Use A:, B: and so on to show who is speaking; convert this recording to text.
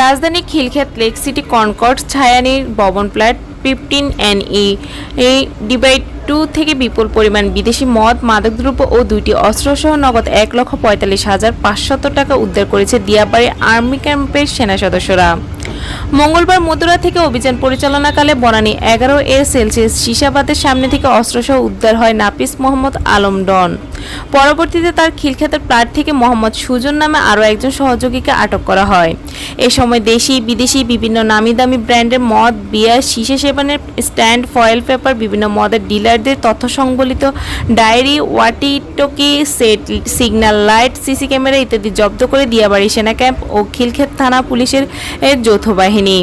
A: রাজধানী Khilkhet lake city Concord ছায়ানির ভবন প্ল্যাট ফিফটিন এন ই এই ডিভাইড টু থেকে বিপুল পরিমাণ বিদেশি মদ, মাদকদ্রব্য ও দুইটি অস্ত্রসহ নগদ এক লক্ষ পঁয়তাল্লিশ হাজার পাঁচশত টাকা উদ্ধার করেছে দিয়াবাড়ি আর্মি ক্যাম্পের সেনা সদস্যরা। মঙ্গলবার মধ্যরাত থেকে অভিযান পরিচালনাকালে বনানী এগারো এর সেলসিয়াস শিশাবাদের সামনে থেকে অস্ত্রসহ উদ্ধার হয় নাপিস মোহাম্মদ আলম ডন। পরবর্তীতে তার খিলক্ষেতের প্লাট থেকে মোহাম্মদ সুজন নামে আরও একজন সহযোগীকে আটক করা হয়। এ সময় দেশি, বিদেশি, বিভিন্ন নামি দামি ব্র্যান্ডের মদ বিয়ার শীষে সেবনের স্ট্যান্ড, ফয়েল পেপার, বিভিন্ন মদের ডিলারদের তথ্য সংবলিত diary walkie talkie set, signal light, CC camera ইত্যাদি জব্দ করে দিয়াবাড়ি সেনা ক্যাম্প ও খিলক্ষেত থানা পুলিশের যৌথ বাহিনী